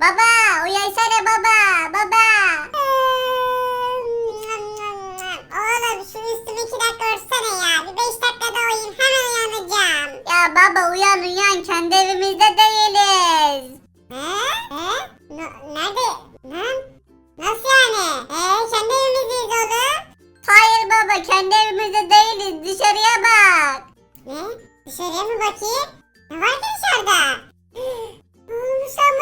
Baba uyansana baba. Baba. Oğlum şu üstümü iki dakika örtsene ya. Bir beş dakikada uyuyayım hemen uyanacağım. Ya baba uyan uyan kendi evimizde değiliz. He? He? N- nerede? Lan? Nasıl yani? He? Kendi evimizdeyiz oğlum. Hayır baba kendi evimizde değiliz dışarıya bak. Ne? Dışarıya mı bakayım? Ne var ki dışarıda? Oğlum sen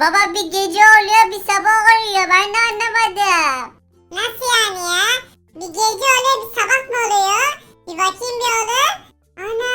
Baba bir gece oluyor bir sabah oluyor ben de anlamadım. Nasıl yani ya? Bir gece oluyor bir sabah mı oluyor? Bir bakayım bir oğlum. Ana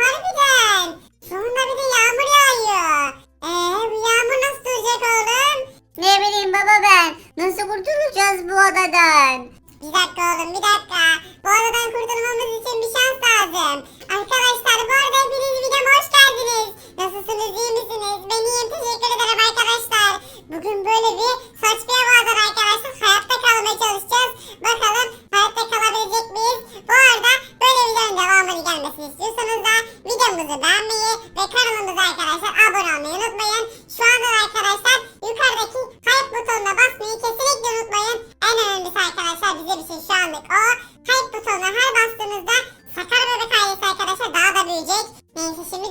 harbiden. Sonunda bir de yağmur yağıyor. Eee bu yağmur nasıl duracak oğlum? Ne bileyim baba ben nasıl kurtulacağız bu odadan? Bir dakika oğlum bir dakika. Bu aradan kurtulmamız için bir şans lazım. Arkadaşlar bu arada hepiniz videoma hoş geldiniz. Nasılsınız iyi misiniz? Ben iyiyim teşekkür ederim arkadaşlar. Bugün böyle bir saç bir havadan arkadaşlar hayatta kalmaya çalışacağız. Bakalım hayatta kalabilecek miyiz? Bu arada böyle videonun devamını gelmesini istiyorsanız da videomuzu beğenmeyi ve kanalımıza arkadaşlar abone olmayı unutmayın. Şu anda da arkadaşlar yukarıdaki hype butonuna basmayı kesinlikle unutmayın. En önemlisi arkadaşlar bize bir şey şu anlık o. Hype butonuna her bastığınızda Sakar Bebek ailesi arkadaşlar daha da büyüyecek. Neyse şimdi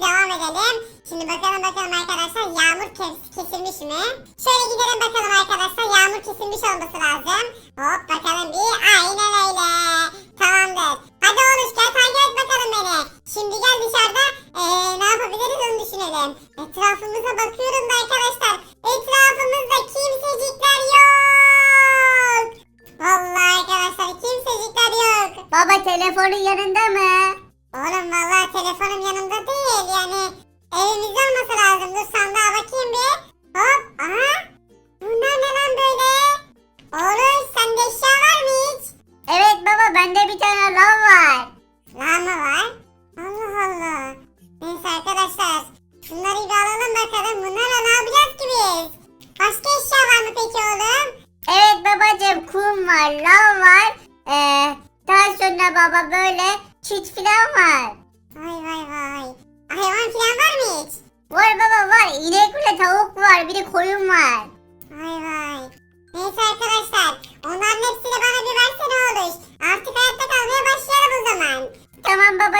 edelim. Şimdi bakalım bakalım arkadaşlar yağmur kes- kesilmiş mi? Şöyle gidelim bakalım arkadaşlar yağmur kesilmiş olması lazım. Hop bakalım bir aynen öyle. Tamamdır. Hadi oğlum gel takip et bakalım beni. Şimdi gel dışarıda ee, ne yapabiliriz onu düşünelim. Etrafımıza bakıyorum da arkadaşlar. Etrafımızda kimsecikler yok. Vallahi arkadaşlar kimsecikler yok. Baba telefonun yanında mı? Oğlum vallahi telefonum yanımda değil yani evimizde olması lazım. Dur sandığa bakayım bir. Hop aha. Bunlar ne lan böyle? Oğlum sende eşya var mı hiç? Evet baba bende bir tane lav var. Lan mı var? Allah Allah. Neyse arkadaşlar. Şunları bir alalım bakalım. Bunlarla ne yapacağız ki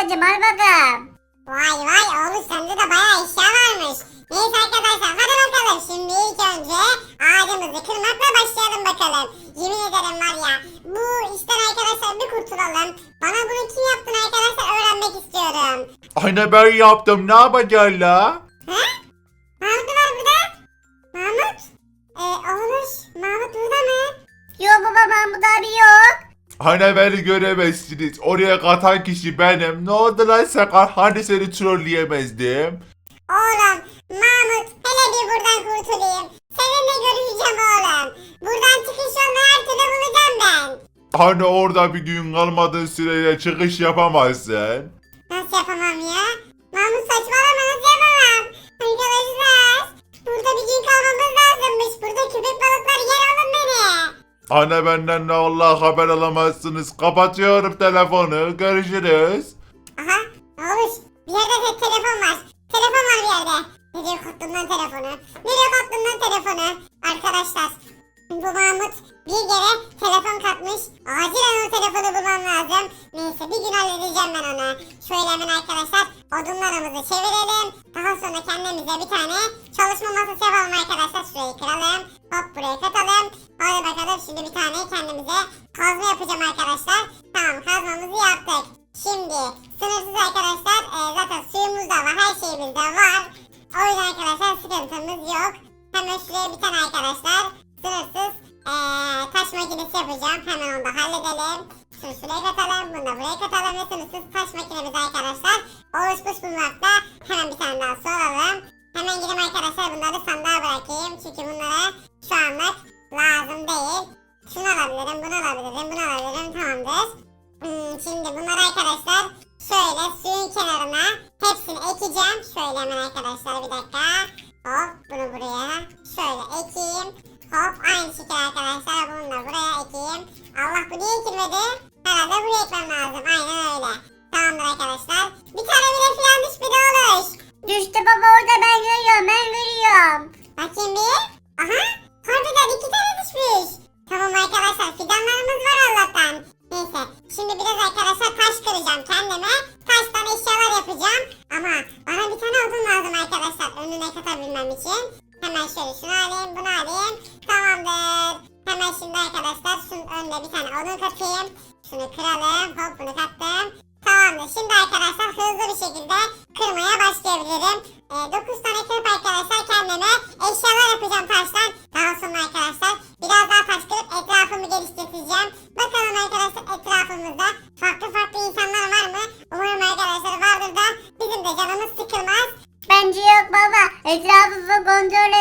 Tamam babacığım al bakalım. Vay vay oğlum sende de bayağı eşya varmış. Neyse arkadaşlar hadi bakalım. Şimdi ilk önce ağacımızı kırmakla başlayalım bakalım. Yemin ederim var ya bu işten arkadaşlar bir kurtulalım. Bana bunu kim yaptığını arkadaşlar öğrenmek istiyorum. Anne ben yaptım ne yapacaksın la? He? Mahmut var burada. Mahmut? Ee, oğluş Mahmut burada mı? Yok baba Mahmut abi yok. Anne beni göremezsiniz. Oraya katan kişi benim. Ne oldu lan Sakar? Hani seni trolleyemezdim? Oğlum Mahmut hele bir buradan kurtulayım. Seninle görüşeceğim oğlum. Buradan çıkış yolunu her türlü bulacağım ben. Hani orada bir gün kalmadığın süreyle çıkış yapamazsın. Nasıl yapamam ya? Mahmut saçmalama nasıl yapamam? Anne benden ne Allah haber alamazsınız. Kapatıyorum telefonu. Görüşürüz. Aha olmuş? Bir yerde te- telefon var. Telefon var bir yerde. Nereye kattın lan telefonu? Nereye kattın lan telefonu? Arkadaşlar bu Mahmut bir kere telefon katmış. Acilen o telefonu bulmam lazım. Neyse bir gün halledeceğim ben onu. Şöyle hemen arkadaşlar odunlarımızı çevirelim. Daha sonra kendimize bir tane çalışma masası yapalım arkadaşlar. Şurayı kıralım. Hop buraya katalım. Hadi bakalım şimdi bir tane kendimize kazma yapacağım arkadaşlar. Tamam kazmamızı yaptık. Şimdi sınırsız arkadaşlar e, zaten suyumuz da var her şeyimiz de var. O yüzden arkadaşlar sıkıntımız yok. Hemen şuraya bir tane arkadaşlar sınırsız e, taş makinesi yapacağım. Hemen onu da halledelim. Şunu şuraya katalım. Bunu da buraya katalım ve sınırsız taş makinemiz arkadaşlar. Oluşmuş bulmakta. Hemen bir tane daha su alalım. Hemen gidip arkadaşlar bunları sandığa bırakayım. Çünkü bunlara şu anlık lazım değil. Şunu alabilirim, bunu alabilirim, bunu alabilirim. Tamamdır. Hmm, şimdi bunları arkadaşlar şöyle suyun kenarına hepsini ekeceğim. Şöyle hemen arkadaşlar bir dakika. Hop bunu buraya şöyle ekeyim. Hop aynı şekilde arkadaşlar bunu da buraya ekeyim. Allah bu niye ekilmedi? Herhalde buraya ekmem lazım. Aynen öyle. Tamamdır arkadaşlar. Bir tane bile filan düşmedi olur. Düştü baba orada ben görüyorum ben görüyorum. Bakayım bir. Aha. Harbiden iki tane düşmüş. Tamam arkadaşlar fidanlarımız var Allah'tan. Neyse. Şimdi biraz arkadaşlar taş kıracağım kendime. Taştan eşyalar yapacağım. Ama bana bir tane odun lazım arkadaşlar. Önüne katabilmem için. Hemen şöyle şunu alayım bunu alayım. Tamamdır. Hemen şimdi arkadaşlar şunun önüne bir tane odun katayım. Şunu kıralım. Hop bunu kattım. Tamamdır. Şimdi arkadaşlar hızlı bir şekilde kırmaya başlayabilirim. Ee, 9 tane kırıp arkadaşlar kendime eşyalar yapacağım taştan. Daha sonra arkadaşlar biraz daha taş kırıp etrafımı geliştireceğim. Bakalım arkadaşlar etrafımızda farklı farklı insanlar var mı? Umarım arkadaşlar vardır da bizim de canımız sıkılmaz. Bence yok baba etrafımı kontrol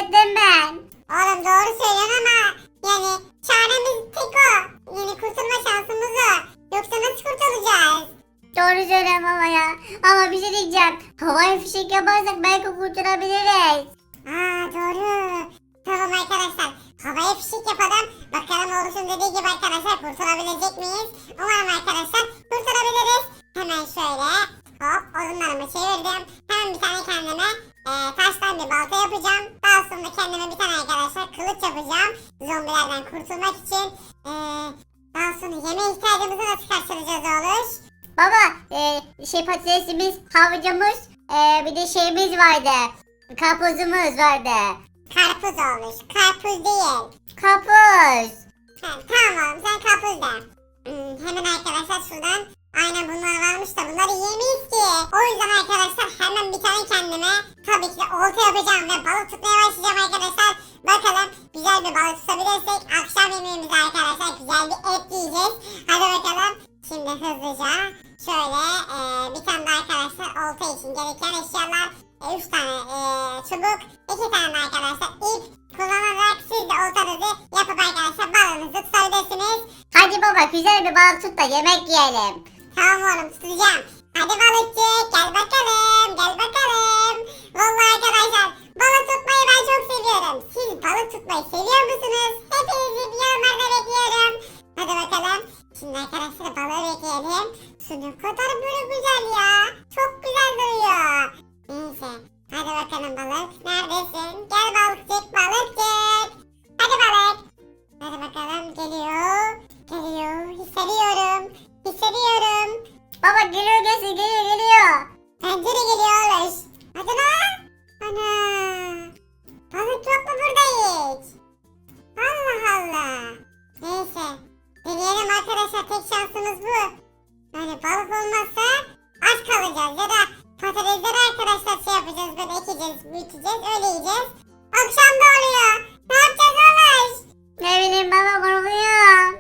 Doğru söylüyorum baba ya. Ama bir şey diyeceğim. Havai fişek yaparsak belki kurtulabiliriz. Aa doğru. Tamam arkadaşlar. Havaya fişek yapalım. Bakalım oluşun dediği gibi arkadaşlar kurtulabilecek miyiz? Umarım arkadaşlar kurtulabiliriz. Hemen şöyle hop odunlarımı çevirdim. Hemen bir tane kendime e, taştan bir balta yapacağım. Daha sonra kendime bir tane arkadaşlar kılıç yapacağım. Zombilerden kurtulmak için. E, daha sonra yemeğe ihtiyacımızı nasıl karşılayacağız oluş? Baba e, şey patatesimiz, havucumuz, e, bir de şeyimiz vardı. Karpuzumuz vardı. Karpuz olmuş. Karpuz değil. Karpuz. Ha, tamam sen karpuz de. Hmm, hemen arkadaşlar şuradan aynen bunlar varmış da bunları yiyemeyiz ki. O yüzden arkadaşlar hemen bir tane kendime tabii ki de olta yapacağım ve balık tutmaya başlayacağım arkadaşlar. Bakalım güzel bir balık tutabilirsek akşam yemeğimizde arkadaşlar güzel bir et yiyeceğiz. Hadi bakalım. Şimdi hızlıca şöyle e, bir tane de arkadaşlar olta için gereken eşyalar. 3 tane e, çubuk, 2 tane de arkadaşlar ip kullanarak siz de oltanızı yapıp arkadaşlar balığınızı tutabilirsiniz. Hadi baba güzel bir balık tut da yemek yiyelim. Tamam oğlum tutacağım. Hadi balıkçı gel bakalım gel bakalım. Vallahi arkadaşlar balık tutmayı ben çok seviyorum. Siz balık tutmayı seviyor musunuz? Hepinizi bir yorumlarda bekliyorum. Hadi bakalım. Şimdi arkadaşlar balığı bekleyelim. Ne kadar böyle güzel ya. Çok güzel duruyor. Neyse. Hadi bakalım balık. Neredesin? Böyle ekeceğiz, büyüteceğiz. Öyle yiyeceğiz. Akşam da oluyor. Ne yapacağız Oluş? Ne bileyim baba korkuyorum.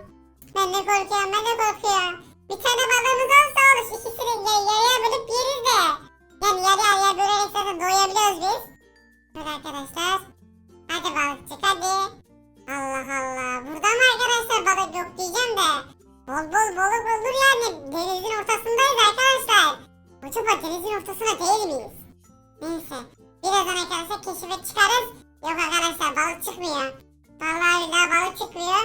Ben de korkuyorum, ben de korkuyorum. Bir tane balığımız olsa olur. İkisini ya- yarıya bölüp yeriz de. Yani yarı yarıya bölerek zaten doyabiliyoruz biz. Böyle arkadaşlar. Hadi balıkçık hadi. Allah Allah. Burada mı arkadaşlar balık yok diyeceğim de. Bol bol balık olur yani. Denizin ortasındayız arkadaşlar. Acaba denizin ortasına değil miyiz? Neyse. Birazdan arkadaşlar keşifet çıkarız. Yok arkadaşlar balık çıkmıyor. Vallahi billahi balık çıkmıyor.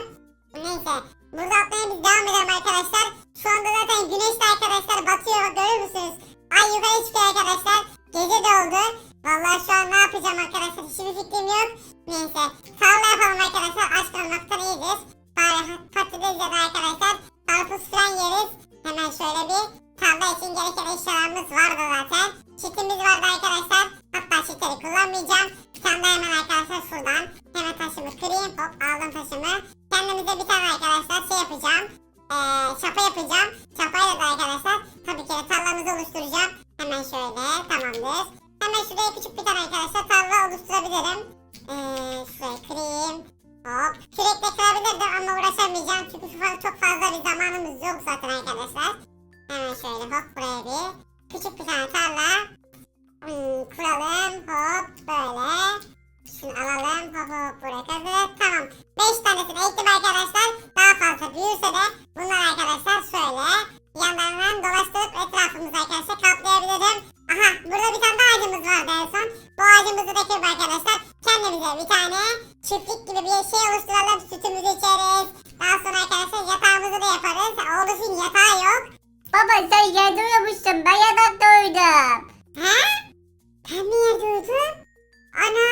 Neyse. Burada atmaya biz devam edelim arkadaşlar. Şu anda zaten güneş de arkadaşlar batıyor görür müsünüz? Ay yukarı çıkıyor arkadaşlar. Gece de oldu. Vallahi şu an ne yapacağım arkadaşlar hiçbir fikrim yok. Neyse. Tarla yapalım arkadaşlar. Aç kalmaktan iyidir. Bari patates ya da arkadaşlar karpuz falan yeriz. Hemen şöyle bir tarla için gereken eşyalarımız vardı zaten. Çitimiz vardı arkadaşlar. Hatta çitleri kullanmayacağım. Bir tane de hemen arkadaşlar şuradan. Hemen taşımı kırayım. Hop aldım taşımı. Kendimize bir tane arkadaşlar şey yapacağım. Ee, çapa yapacağım. Çapayla da arkadaşlar tabii ki de tarlamızı oluşturacağım. Hemen şöyle tamamdır. Hemen şuraya küçük bir tane arkadaşlar tarla oluşturabilirim. Ee, şuraya kırayım. Hop. Sürekli kırabilirdim ama uğraşamayacağım. Çünkü çok fazla bir zamanımız yok zaten arkadaşlar. Hemen şöyle hop buraya bir. Küçük bir tane tarla. Hmm, kuralım. Hop böyle. Şunu alalım. Hop hop buraya kazık. Tamam. 5 tanesini ektim arkadaşlar. Daha fazla büyürse de bunlar arkadaşlar şöyle yanlarından dolaştırıp etrafımızı arkadaşlar kaplayabilirim. Aha burada bir tane daha ağacımız vardı en son. Bu ağacımızı da kırıp arkadaşlar kendimize bir tane çiftlik gibi bir şey oluşturalım. Sütümüzü içeriz. Daha sonra arkadaşlar yatağımızı da yaparız. Oğluşun yatağı yok. Baba sen yerde uyumuşsun ben yatakta uyudum. He? Ben mi yer duydum? Ana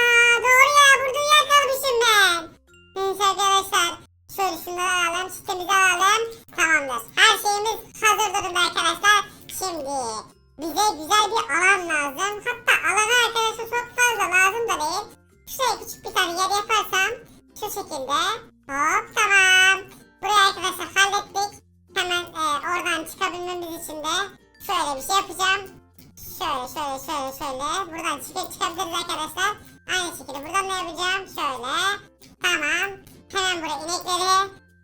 doğru ya burada uyuyakalmışım ben. Neyse arkadaşlar. Şöyle şunları alalım. Çitimizi alalım. Tamamdır. Her şeyimiz hazır durumda arkadaşlar. Şimdi bize güzel bir alan lazım. Hatta alana arkadaşlar çok fazla lazım da değil. Şuraya küçük bir tane yer yaparsam şu şekilde. Hop tamam. Burayı arkadaşlar hallettik. Hemen e, oradan çıkabilmemiz için de şöyle bir şey yapacağım. Şöyle şöyle şöyle şöyle. Buradan çıkıp çıkabiliriz arkadaşlar. Aynı şekilde buradan ne yapacağım? Şöyle. Tamam. Hemen buraya inekleri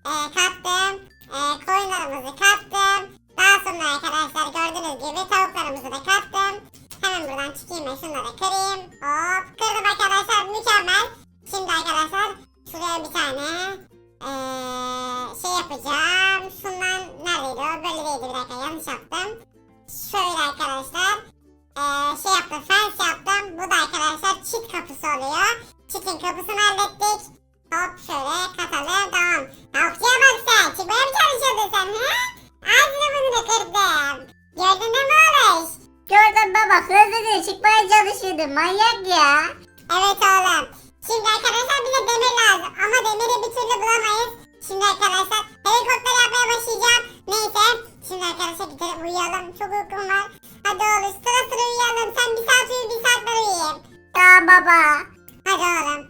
e, kattım. E, koyunlarımızı kattım. Daha sonra arkadaşlar gördüğünüz gibi tavuklarımızı da kattım. Hemen buradan çıkayım ve şunları kırayım. Hop kırdım arkadaşlar mükemmel. Şimdi arkadaşlar şuraya bir tane e, şey yapacağım. Şundan neredeydi o? Böyle değildi bir dakika yanlış yaptım. Şöyle arkadaşlar e, şey yaptım fence yaptım. Bu da arkadaşlar çit kapısı oluyor. Çitin kapısını hallettik. Hop şöyle katalım tamam. Tavukçuya bak sen. Çıkmaya mı çalışıyordun sen he? Ağzını burnunu kırdım. Gördün mi oğlum? Gördüm baba hızlıca çıkmaya çalışıyordum manyak ya. Evet oğlum. Şimdi arkadaşlar bize demir lazım. Ama demiri bir türlü bulamayız. Şimdi arkadaşlar helikopter yapmaya başlayacağım. Neyse. Şimdi arkadaşlar gidelim uyuyalım. Çok uykum var. Hadi oğlum sıra sıra uyuyalım. Sen bir saat uyu bir saat ben uyuyayım. Tamam baba. Hadi oğlum.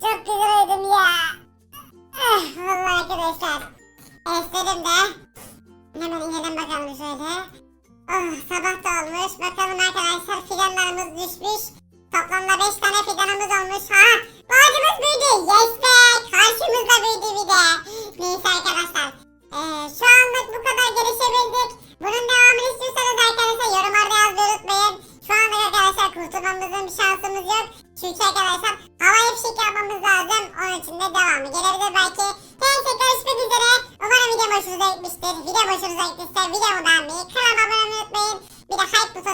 Çok güzel uyudum ya. Ah, Vallahi arkadaşlar. Esledim de. Hemen inelim bakalım şöyle. Oh, sabah da olmuş. Bakalım arkadaşlar fidanlarımız düşmüş. Toplamda 5 tane fidanımız olmuş. Ha,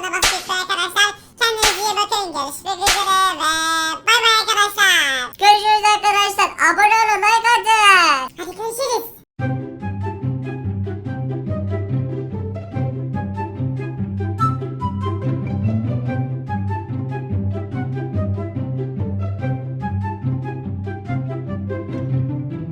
butonuna basıyorsunuz arkadaşlar. Kendinize iyi bakın. Görüşmek üzere ve